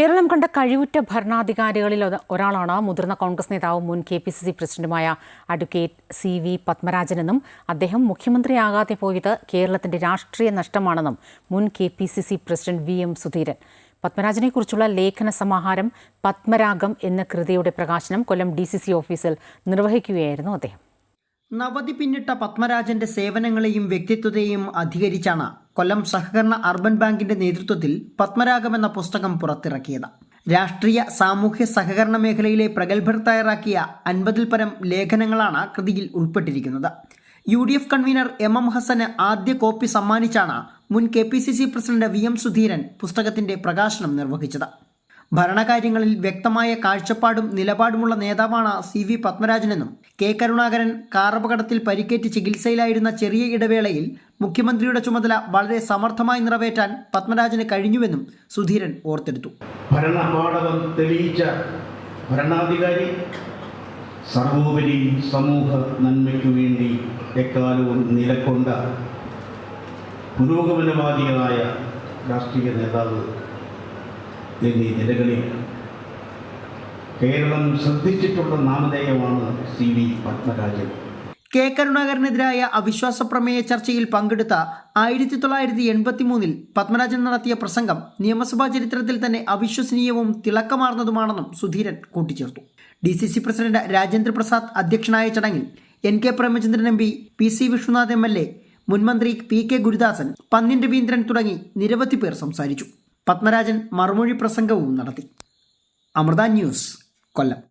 കേരളം കണ്ട കഴിവുറ്റ ഭരണാധികാരികളിൽ ഒരാളാണ് മുതിർന്ന കോൺഗ്രസ് നേതാവും മുൻ കെ പി സി സി പ്രസിഡന്റുമായ അഡ്വക്കേറ്റ് സി വി പത്മരാജനെന്നും അദ്ദേഹം മുഖ്യമന്ത്രിയാകാതെ പോയത് കേരളത്തിന്റെ രാഷ്ട്രീയ നഷ്ടമാണെന്നും മുൻ K P C C president V M Sudheeran. പത്മരാജനെക്കുറിച്ചുള്ള ലേഖന സമാഹാരം പത്മരാഗം എന്ന കൃതിയുടെ പ്രകാശനം കൊല്ലം ഡി സി സി ഓഫീസിൽ നിർവഹിക്കുകയായിരുന്നു അദ്ദേഹം. നവതി പിന്നിട്ട പത്മരാജന്റെ സേവനങ്ങളെയും വ്യക്തിത്വത്തെയും അധികരിച്ചാണ് കൊല്ലം സഹകരണ അർബൻ ബാങ്കിന്റെ നേതൃത്വത്തിൽ പത്മരാഗം എന്ന പുസ്തകം പുറത്തിറക്കിയത്. രാഷ്ട്രീയ സാമൂഹ്യ സഹകരണ മേഖലയിലെ പ്രഗത്ഭർ തയ്യാറാക്കിയ അൻപതിൽ പരം ലേഖനങ്ങളാണ് കൃതിയിൽ ഉൾപ്പെട്ടിരിക്കുന്നത്. U D F convener M M Hasan ആദ്യ കോപ്പി സമ്മാനിച്ചാണ് മുൻ K P C C president V M Sudheeran പുസ്തകത്തിന്റെ പ്രകാശനം നിർവഹിച്ചത്. ഭരണകാര്യങ്ങളിൽ വ്യക്തമായ കാഴ്ചപ്പാടും നിലപാടുമുള്ള നേതാവാണ് സി വി പത്മരാജനെന്നും കെ കരുണാകരൻ കാറപകടത്തിൽ പരിക്കേറ്റ് ചികിത്സയിലായിരുന്ന ചെറിയ ഇടവേളയിൽ മുഖ്യമന്ത്രിയുടെ ചുമതല വളരെ സമർത്ഥമായി നിറവേറ്റാൻ പത്മരാജന് കഴിഞ്ഞുവെന്നും സുധീരൻ ഓർത്തെടുത്തു. ഭരണപാടവം തെളിയിച്ച ഭരണാധികാരി സർവോപരി സമൂഹ നന്മയ്ക്കു വേണ്ടി എക്കാലവും നിലക്കൊണ്ട പുരോഗമനവാദികളായ രാഷ്ട്രീയ നേതാവ് എന്നീ നിലകളിൽ കേരളം ശ്രദ്ധിച്ചിട്ടുള്ള നാമധേയമാണ് സി വി പത്മരാജൻ. കെ കരുണാകരനെതിരായ അവിശ്വാസ പ്രമേയ ചർച്ചയിൽ പങ്കെടുത്ത ആയിരത്തി തൊള്ളായിരത്തി എൺപത്തി മൂന്നിൽ പത്മരാജൻ നടത്തിയ പ്രസംഗം നിയമസഭാ ചരിത്രത്തിൽ തന്നെ അവിശ്വസനീയവും തിളക്കമാർന്നതുമാണെന്നും സുധീരൻ കൂട്ടിച്ചേർത്തു. D C C president Rajendra Prasad അധ്യക്ഷനായ ചടങ്ങിൽ N K Premachandran M P P C Vishwanath M L A മുൻമന്ത്രി പി കെ ഗുരുദാസൻ പന്നിൻ രവീന്ദ്രൻ തുടങ്ങി നിരവധി പേർ സംസാരിച്ചു. പത്മരാജൻ മറുമൊഴി പ്രസംഗവും നടത്തി. അമൃത ന്യൂസ് കൊല്ലം.